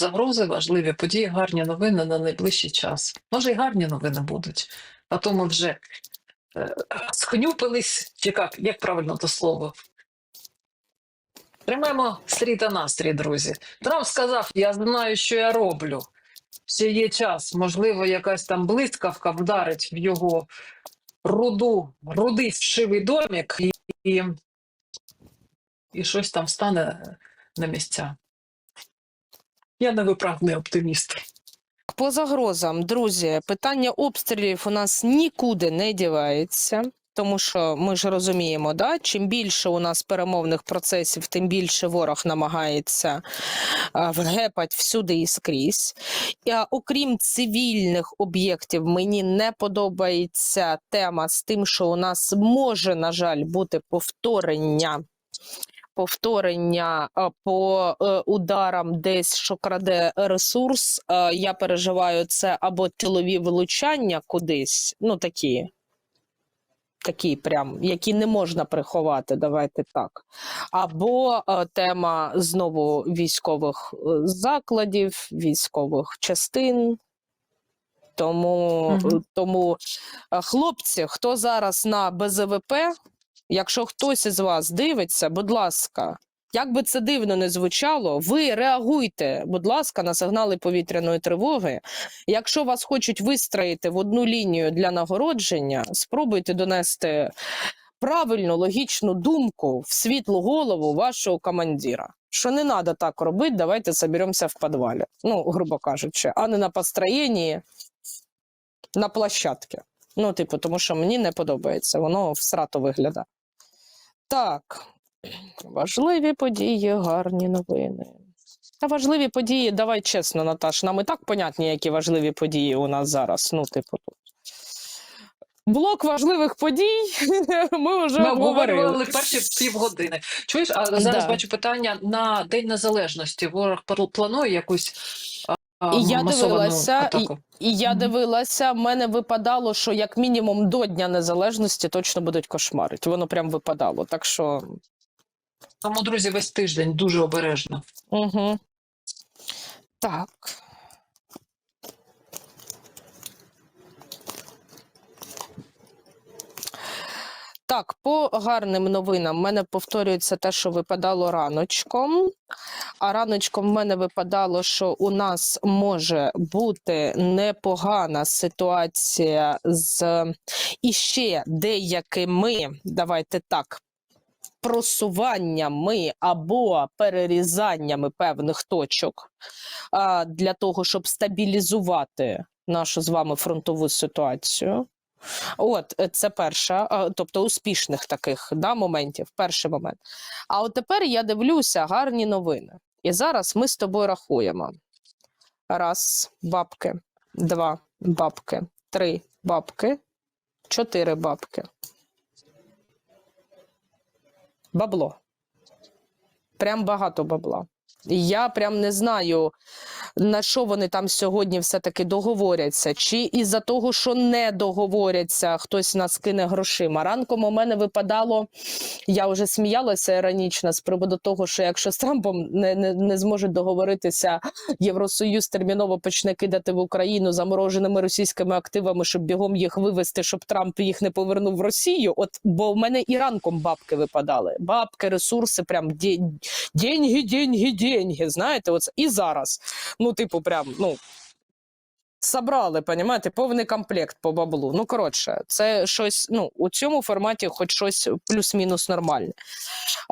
загрози, важливі події, гарні новини на найближчий час. Може, і гарні новини будуть, а то ми вже е, схнюпились, чи як, як правильно то слово. Тримаємо стрій та настрій, друзі. Трамп сказав: я знаю, що я роблю. Ще є час. Можливо, якась там блискавка вдарить в його руду, рудий вшивий домік, і, і, і щось там стане на місця. Я невиправний оптиміст. По загрозам, друзі, питання обстрілів у нас нікуди не дівається. Тому що ми ж розуміємо, да, чим більше у нас перемовних процесів, тим більше ворог намагається вгепати всюди і скрізь. І, окрім цивільних об'єктів, мені не подобається тема з тим, що у нас може, на жаль, бути повторення. Повторення по е, ударам десь, що краде ресурс. Я переживаю це або тилові влучання кудись, ну такі, такі прям, які не можна приховати, давайте так. Або е, тема знову військових е, закладів, військових частин. Тому, Мгм. е, тому хлопці, хто зараз на БЗВП, якщо хтось із вас дивиться, будь ласка, як би це дивно не звучало, ви реагуйте, будь ласка, на сигнали повітряної тривоги. Якщо вас хочуть вистроїти в одну лінію для нагородження, спробуйте донести правильну логічну думку в світлу голову вашого командира. Що не треба так робити, давайте соберемося в підвалі. Ну, грубо кажучи, а не на построєнні на площадці. Ну, типу, тому що мені не подобається, воно всрато виглядає. Так, важливі події, гарні новини. Та важливі події, давай чесно, Наташ, нам і так понятні, які важливі події у нас зараз. Ну, типу, тут. Блок важливих подій ми вже Ми обговорили. обговорювали перші півгодини. Чуєш, а зараз Да. бачу питання на День Незалежності. Ворог планує якусь І я дивилася, атаку. І я дивилася, в мене випадало, що як мінімум до Дня Незалежності точно будуть кошмарити. Воно прям випадало. Так що. Тому, друзі, весь тиждень дуже обережно. Угу. Так. Так, по гарним новинам мене повторюється те, що випадало раночком. А раночком в мене випадало, що у нас може бути непогана ситуація з іще деякими, давайте так, просуваннями або перерізаннями певних точок а, для того, щоб стабілізувати нашу з вами фронтову ситуацію. От е, це перша, тобто успішних таких да, моментів, перший момент. А от тепер я дивлюся гарні новини. І зараз ми з тобою рахуємо: раз, бабки, два бабки, три бабки, чотири бабки. Бабло. Прям багато бабла. Я прям не знаю, на що вони там сьогодні все-таки договоряться, чи із-за того, що не договоряться, хтось нас кине грошима. Ранком у мене випадало, я вже сміялася іронічно з приводу того, що якщо з Трампом не, не, не зможуть договоритися, Євросоюз терміново почне кидати в Україну замороженими російськими активами, щоб бігом їх вивести, щоб Трамп їх не повернув в Росію. От бо в мене і ранком бабки випадали. Бабки, ресурси, прям день, деньги, деньги, деньги. Знаєте, оце і зараз. Ну, типу, прям, ну. Собрали, понімаєте, повний комплект по баблу. Ну, коротше, це щось, ну, у цьому форматі хоч щось плюс-мінус нормальне.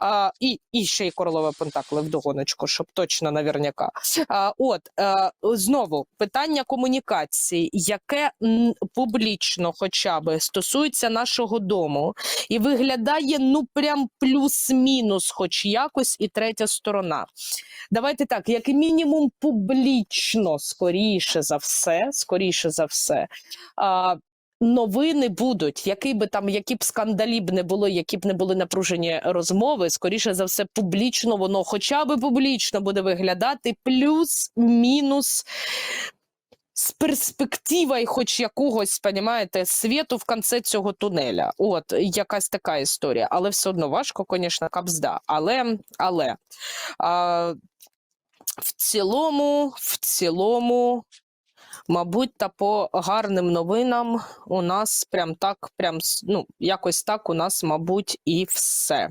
А, і, і ще й королева Пентакли вдогоночку, щоб точно наверняка. А, от, е, знову, питання комунікації, яке публічно хоча б стосується нашого дому, і виглядає, ну, прям плюс-мінус, хоч якось, і третя сторона. Давайте так, як мінімум, публічно, скоріше за все, скоріше за все. А, Новини будуть, який би там, які б скандалі б не було, які б не були напружені розмови, скоріше за все, публічно воно хоча б публічно буде виглядати плюс-мінус з перспективою хоч якогось, понімаєте, світу в кінці цього тунеля. От якась така історія. Але все одно важко, звісно, капзда. Але, але а, В цілому, в цілому, мабуть, та по гарним новинам у нас прям так, прям ну, якось так у нас, мабуть, і все.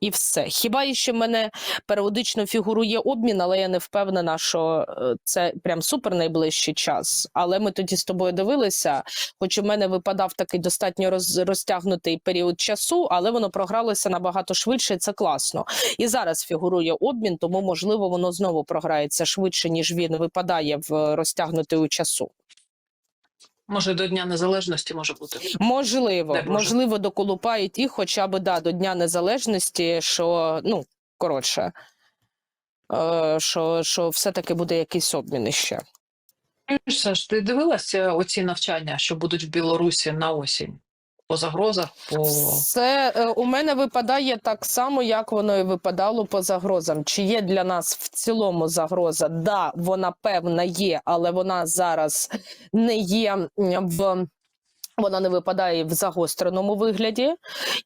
І все. Хіба іще мене періодично фігурує обмін, але я не впевнена, що е, це прям супер найближчий час. Але ми тоді з тобою дивилися, хоч у мене випадав такий достатньо роз, розтягнутий період часу, але воно програлося набагато швидше, і це класно. І зараз фігурує обмін, тому можливо воно знову програється швидше, ніж він випадає в е, розтягнутий у часу. Може, до Дня Незалежності може бути. Можливо, Дай можливо, доколупають і хоча б да, до Дня Незалежності, що ну коротше, е, що, що все-таки буде якийсь обмін іще. Саш, ти дивилася оці навчання, що будуть в Білорусі на осінь? По загрозах, по Це е, у мене випадає так само, як воно і випадало по загрозам. Чи є для нас в цілому загроза? Да, вона певна є, але вона зараз не є в. Вона не випадає в загостреному вигляді,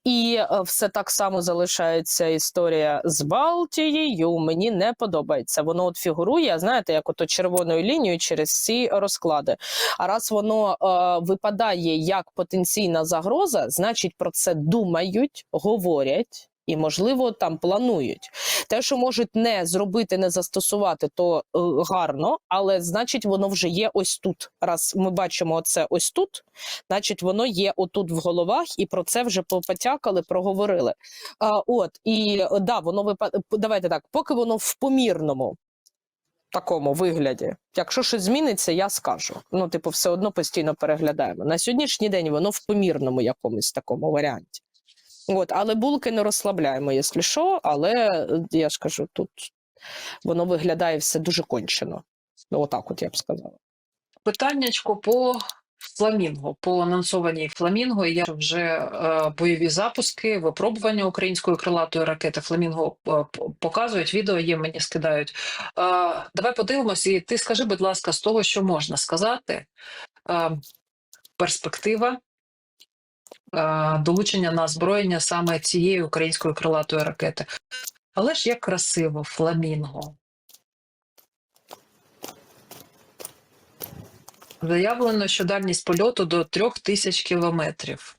і е, все так само залишається історія з Балтією. Мені не подобається. Воно от фігурує, знаєте, як ото червоною лінією через ці розклади. А раз воно е, випадає як потенційна загроза, значить про це думають, говорять. І, можливо, там планують. Те, що можуть не зробити, не застосувати, то е, гарно, але значить, воно вже є ось тут. Раз ми бачимо це ось тут, значить, воно є отут в головах, і про це вже попотякали, проговорили. А, от і да, воно випад... Давайте так, поки воно в помірному такому вигляді. Якщо щось зміниться, я скажу. Ну, типу, все одно постійно переглядаємо. На сьогоднішній день воно в помірному якомусь такому варіанті. От, але булки не розслабляємо, якщо що, але е, я ж кажу, тут воно виглядає все дуже кончено. Ну, отак, от я б сказала. питаннячко по фламінго, по анонсованій фламінго. Є вже е, бойові запуски, випробування української крилатої ракети. Фламінго е, показують відео, є мені скидають. Е, давай подивимось, і ти скажи, будь ласка, з того, що можна сказати, е, перспектива. Е, Долучення на озброєння саме цієї української крилатої ракети. Але ж як красиво, фламінго. Заявлено, що дальність польоту до трьох тисяч кілометрів.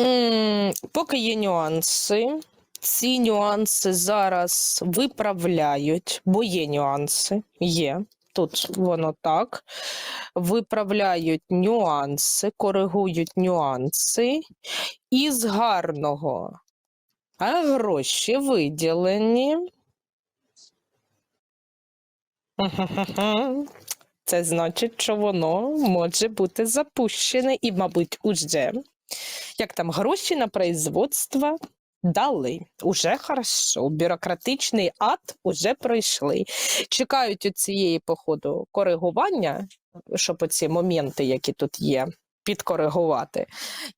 М, Поки є нюанси. Ці нюанси зараз виправляють, бо є нюанси. Є. Тут воно так. Виправляють нюанси, коригують нюанси. Із гарного. А гроші виділені. Це значить, що воно може бути запущене і, мабуть, уже як там гроші на производство дали. Уже хорошо. Бюрократичний ад уже пройшли. Чекають у цієї походу коригування, щоб оці моменти, які тут є, підкоригувати.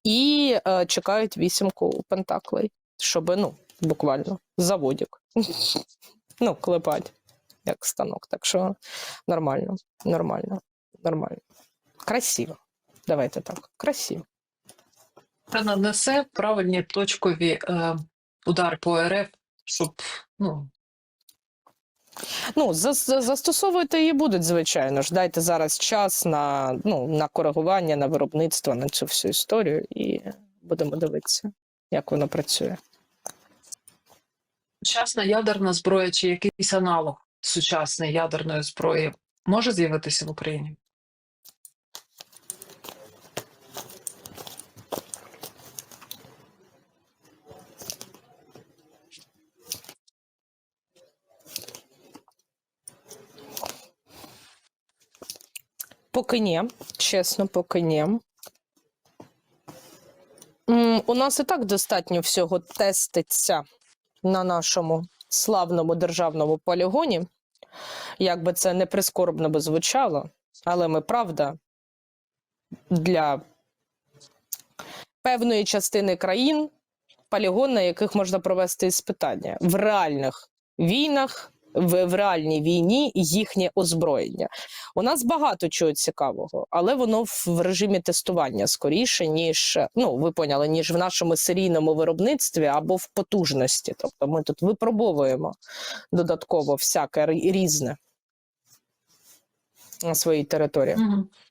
І е, чекають вісімку пентаклей, щоб ну, буквально заводик. ну, клепать, як станок. Так що нормально, нормально, нормально. Красиво. Давайте так, красиво. Та нанесе правильні точкові е, удари по РФ, щоб ну, Ну, за- за- застосовувати її будуть, звичайно ж. Дайте зараз час на, ну, на коригування, на виробництво, на цю всю історію, і будемо дивитися, як воно працює. сучасна ядерна зброя чи якийсь аналог сучасної ядерної зброї може з'явитися в Україні? Поки ні, чесно, поки ні. У нас і так достатньо всього теститься на нашому славному державному полігоні. Як би це не прискорбно би звучало, але ми правда для певної частини країн полігон, на яких можна провести іспитання в реальних війнах в, в реальній війні їхнє озброєння. У нас багато чого цікавого, але воно в, в режимі тестування скоріше, ніж ну ви поняли, ніж в нашому серійному виробництві або в потужності. Тобто ми тут випробовуємо додатково всяке різне на своїй території. Мгм.